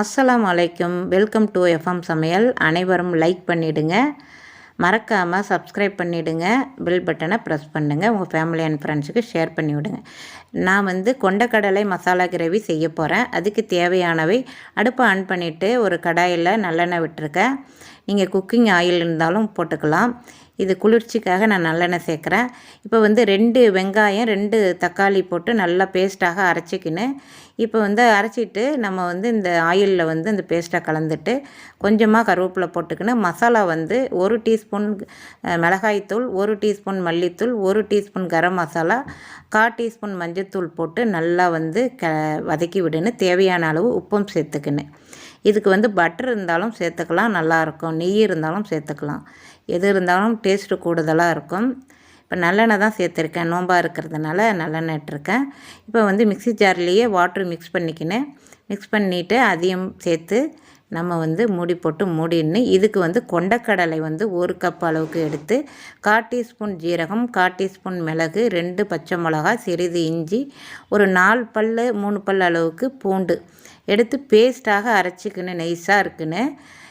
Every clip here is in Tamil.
அஸ்ஸலாம் வலைக்கும் வெல்கம் டு எஃப்எம் சமையல். அனைவரும் லைக் பண்ணிவிடுங்க மறக்காமல் சப்ஸ்கிரைப் பண்ணிவிடுங்க பில் பட்டனை ப்ரெஸ் பண்ணுங்கள் உங்கள் ஃபேமிலி அண்ட் ஃப்ரெண்ட்ஸுக்கு ஷேர் பண்ணி விடுங்க. நான் வந்து கொண்டக்கடலை மசாலா கிரேவி செய்ய போகிறேன் அதுக்கு தேவையானவை அடுப்பை ஆன் பண்ணிவிட்டு ஒரு கடாயில் நல்லெண்ணெய் விட்டுருக்கேன். நீங்கள் குக்கிங் ஆயில் இருந்தாலும் போட்டுக்கலாம். இது குளிர்ச்சிக்காக நான் நல்லெண்ணெய் சேர்க்குறேன். இப்போ வந்து ரெண்டு வெங்காயம் ரெண்டு தக்காளி போட்டு நல்லா பேஸ்ட்டாக அரைச்சிக்கின்னு இப்போ வந்து அரைச்சிட்டு நம்ம வந்து இந்த ஆயிலில் வந்து இந்த பேஸ்ட்டை கலந்துட்டு கொஞ்சமாக கருவேப்பிலை போட்டுக்கின்னு மசாலா வந்து ஒரு டீஸ்பூன் மிளகாய்த்தூள் ஒரு டீஸ்பூன் மல்லித்தூள் ஒரு டீஸ்பூன் கரம் மசாலா கா டீஸ்பூன் மஞ்சத்தூள் போட்டு நல்லா வந்து க வதக்கி விடுன்னு தேவையான அளவு உப்பும் சேர்த்துக்கின்னு. இதுக்கு வந்து பட்டர் இருந்தாலும் சேர்த்துக்கலாம் நல்லாயிருக்கும் நெய் இருந்தாலும் சேர்த்துக்கலாம். எது இருந்தாலும் டேஸ்ட்டு கூடுதலாக இருக்கும். இப்போ நல்லெண்ணெய் தான் சேர்த்துருக்கேன். நோம்பாக இருக்கிறதுனால நல்லெண்ணெய் இட்டிருக்கேன். இப்போ வந்து மிக்சி ஜார்லேயே வாட்ரு மிக்ஸ் பண்ணிக்கினேன் மிக்ஸ் பண்ணிவிட்டு அதையும் சேர்த்து நம்ம வந்து மூடி போட்டு மூடின்னு இதுக்கு வந்து கொண்டக்கடலை வந்து ஒரு கப் அளவுக்கு எடுத்து கால் டீஸ்பூன் ஜீரகம் கால் டீஸ்பூன் மிளகு ரெண்டு பச்சை மிளகா சிறிது இஞ்சி ஒரு நாலு பல் மூணு பல் அளவுக்கு பூண்டு எடுத்து பேஸ்ட்டாக அரைச்சிக்கின்னு நெய்ஸாக இருக்குன்னு.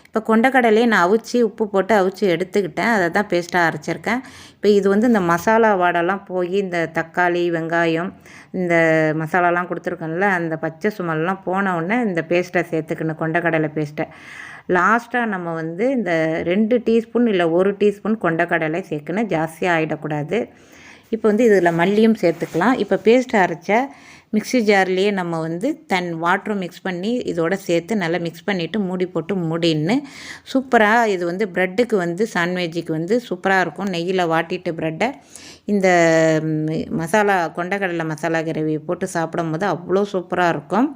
இப்போ கொண்டக்கடலையை நான் அவிச்சு உப்பு போட்டு அவிச்சு எடுத்துக்கிட்டேன். அதை தான் பேஸ்ட்டாக அரைச்சிருக்கேன். இப்போ இது வந்து இந்த மசாலா வாடெல்லாம் போய் இந்த தக்காளி வெங்காயம் இந்த மசாலாலாம் கொடுத்துருக்கோம்ல அந்த பச்சை சுமல்லாம் போன உடனே இந்த பேஸ்ட்டை சேர்த்துக்கணும் கொண்டக்கடலை பேஸ்ட்டை லாஸ்ட்டாக நம்ம வந்து இந்த ரெண்டு டீஸ்பூன் இல்லை ஒரு டீஸ்பூன் கொண்டக்கடலை சேர்க்கணும் ஜாஸ்தியாக ஆகிடக்கூடாது இப்போ வந்து இதில் மல்லியும் சேர்த்துக்கலாம். இப்போ பேஸ்ட் அரைச்ச மிக்சி ஜார்லேயே நம்ம வந்து தன் வாட்டரும் மிக்ஸ் பண்ணி இதோட சேர்த்து நல்லா மிக்ஸ் பண்ணிவிட்டு மூடி போட்டு மூடின்னு சூப்பராக இது வந்து ப்ரெட்டுக்கு வந்து சாண்ட்விஜுக்கு வந்து சூப்பராக இருக்கும். நெய்யில் வாட்டிட்டு ப்ரெட்டை இந்த மசாலா கொண்டக்கடலை மசாலா கிரவி போட்டு சாப்பிடும் போது அவ்வளோ சூப்பராக இருக்கும்.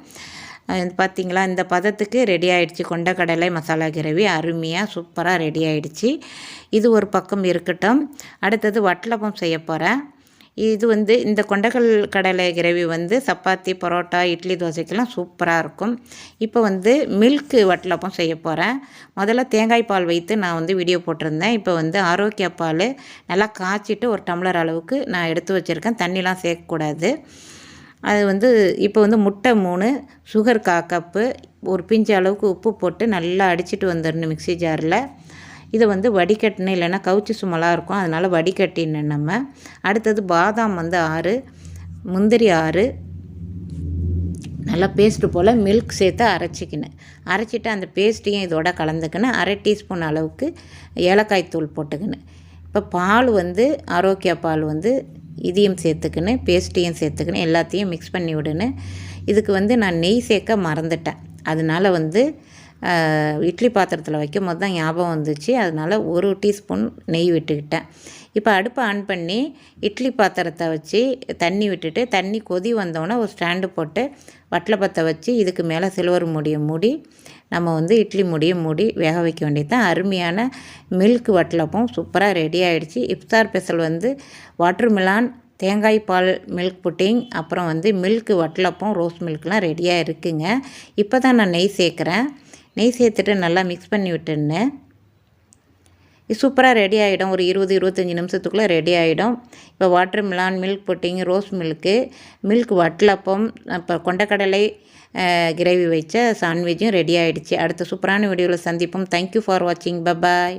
பார்த்திங்களா இந்த பதத்துக்கு ரெடி ஆகிடுச்சி கொண்டக்கடலை மசாலா கிரவி அருமையாக சூப்பராக ரெடி ஆகிடுச்சி இது ஒரு பக்கம் இருக்கட்டும். அடுத்தது வட்டலப்பம் செய்ய போகிறேன் இது வந்து இந்த கொண்டக்கல் கடலை கிரவி வந்து சப்பாத்தி பரோட்டா இட்லி தோசைக்கெல்லாம் சூப்பராக இருக்கும். இப்போ வந்து மில்க்கு வட்டலப்பம் செய்ய போகிறேன் முதல்ல தேங்காய் பால் வைத்து நான் வந்து வீடியோ போட்டிருந்தேன். இப்போ வந்து ஆரோக்கிய பால் நல்லா காய்ச்சிட்டு ஒரு டம்ளர் அளவுக்கு நான் எடுத்து வச்சுருக்கேன். தண்ணிலாம் சேர்க்கக்கூடாது. அது வந்து இப்போ வந்து முட்டை மூணு சுகர் கா கப்பு ஒரு பிஞ்சு அளவுக்கு உப்பு போட்டு நல்லா அடிச்சுட்டு வந்துடணும் மிக்சி ஜாரில். இதை வந்து வடிகட்டின இல்லைன்னா கவுச்சி சுமலாக இருக்கும். அதனால் வடிகட்டின்னு நம்ம. அடுத்தது பாதாம் வந்து ஆறு முந்திரி ஆறு நல்லா பேஸ்ட்டு போல் மில்க் சேர்த்து அரைச்சிக்கினேன் அரைச்சிட்டு அந்த பேஸ்ட்டையும் இதோட கலந்துக்கினேன் அரை டீஸ்பூன் அளவுக்கு ஏலக்காய் தூள் போட்டுக்கினேன் இப்போ பால் வந்து ஆரோக்கிய பால் வந்து இதையும் சேர்த்துக்கின்னு பேஸ்ட்டையும் சேர்த்துக்கின்னு எல்லாத்தையும் மிக்ஸ் பண்ணி விடுன்னு. இதுக்கு வந்து நான் நெய் சேர்க்க மறந்துட்டேன். அதனால் வந்து இட்லி பாத்திரத்தில் வைக்கும் போது தான் ஞாபகம் வந்துச்சு. அதனால் ஒரு டீஸ்பூன் நெய் விட்டுக்கிட்டேன். இப்போ அடுப்பை ஆன் பண்ணி இட்லி பாத்திரத்தை வச்சு தண்ணி விட்டுட்டு தண்ணி கொதி வந்தோடனே ஒரு ஸ்டாண்டு போட்டு வட்டில் பற்ற வச்சு இதுக்கு மேலே சில்வர் மூடியை மூடி நம்ம வந்து இட்லி முடியை மூடி வேக வைக்க வேண்டியது தான் அருமையான மில்க் வட்டலப்பம் சூப்பராக ரெடி ஆகிடுச்சு இஃப்தார் ஸ்பெஷல் வந்து வாட்டர் மிலான் தேங்காய் பால் மில்க் புட்டிங் அப்புறம் வந்து மில்க் வட்டலப்பம் ரோஸ் மில்க்லாம் ரெடியாக இருக்குங்க. இப்போ தான் நான் நெய் சேர்க்குறேன். நெய் சேர்த்துட்டு நல்லா மிக்ஸ் பண்ணி விட்டுன்னு இது சூப்பராக ரெடி ஆகிடும் ஒரு இருபது இருபத்தஞ்சி நிமிஷத்துக்குள்ளே ரெடி ஆகிடும் இப்போ watermelon milk pudding rose milk milk watalappam இப்போ கொண்டக்கடலை கிரேவி வச்ச சாண்ட்விட்சும் ரெடி ஆகிடுச்சு அடுத்த சூப்பரான வீடியோவில் சந்திப்போம். தேங்க்யூ ஃபார் வாட்சிங் பபாய்